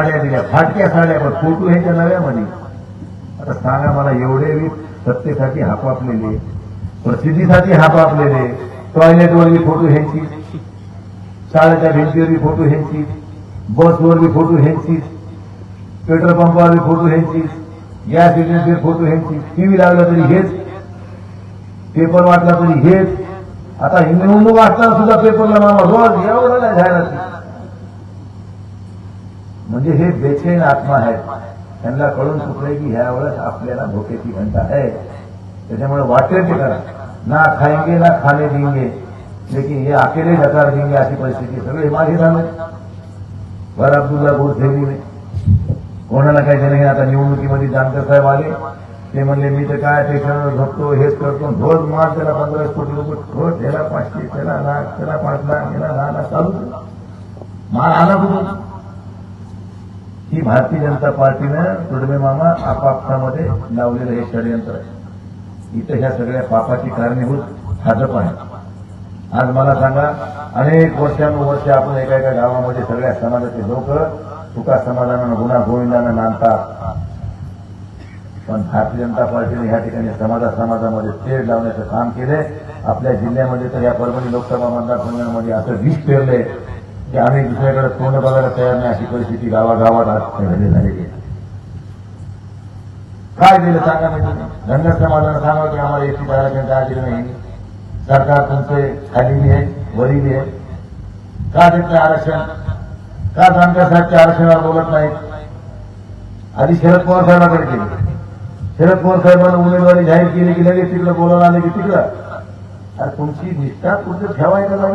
साड्या दिल्या फाटक्या साड्या पण फोटो ह्याच्या नव्यामध्ये आता सांगा मला एवढे बी सत्तेसाठी हापापलेले प्रसिद्धीसाठी हापापलेले टॉयलेटवर बी फोटो ह्यांची शाळेच्या भिंतीवर बी फोटो ह्यांची बसवर बी फोटो ह्यांची पेट्रोल पंपावर बी फोटो ह्यांची गॅस एजन्सीवर फोटो ह्यांची टीव्ही लागला तरी हेच पेपर वाटला तरी हेच. आता ही निवडणूक असताना सुद्धा पेपरला मामा रोज एवढं नाही जाहिराती. म्हणजे हे बेचैन आत्मा आहेत त्यांना कळून चुकले की ह्या वेळेस आपल्याला भोकेची घंटा आहे. त्याच्यामुळे वाटेल ते करा. ना खाएंगे ना खाणे देंगे. लेकिन हे अकेले नकार देंगे अशी परिस्थिती सगळे मागे झाले वर अब्दुल्ला नये कोणाला काही नाही आता निवडणुकीमध्ये जानकर साहेब आले. ते म्हणले मी तर काय टेशनवर झोपतो हेच करतो. रोज मार त्याला पंधरा कोटी रुपये रोज त्याला पाचशे त्याला लाख त्याला पाच लाख त्याला दहा लाख चालू मार आला कुठून? की भारतीय जनता पार्टीनं तुडमे मामा आपापसामध्ये लावलेलं हे षडयंत्र आहे. इथं ह्या सगळ्या पापाची कारणीभूत भाजप आहे. आज मला सांगा अनेक वर्षानुवर्ष आपण एका एका गावामध्ये सगळ्या समाजाचे लोक तुका समाधानानं गुन्हा गोविंदानं नांदतात. पण भारतीय जनता पार्टीने ह्या ठिकाणी समाजा समाजामध्ये तेढ लावण्याचं काम केलंय. आपल्या जिल्ह्यामध्ये तर या परभणी लोकसभा मतदारसंघामध्ये असं वीज पेरलंय की आम्ही दुसऱ्याकडे तोंड बघायला तयार नाही अशी परिस्थिती गावागावात आज झालेली आहे. काय दिलं सांगा मी धनगर समाजाला सांगा की आम्हाला एसी आरक्षण काय दिलं नाही. सरकार तुमचे खाली आहे वरील आहे. का देत नाही आरक्षण? का धनगर साहेबच्या आरक्षणावर बोलत नाहीत? आधी शरद पवार साहेबांकडे गेले. शरद पवार साहेबांना उमेदवारी जाहीर केली की लगेच तिकडे बोलायला आले की तिकडं. अरे तुमची निष्ठा कुठे ठेवायचं नाही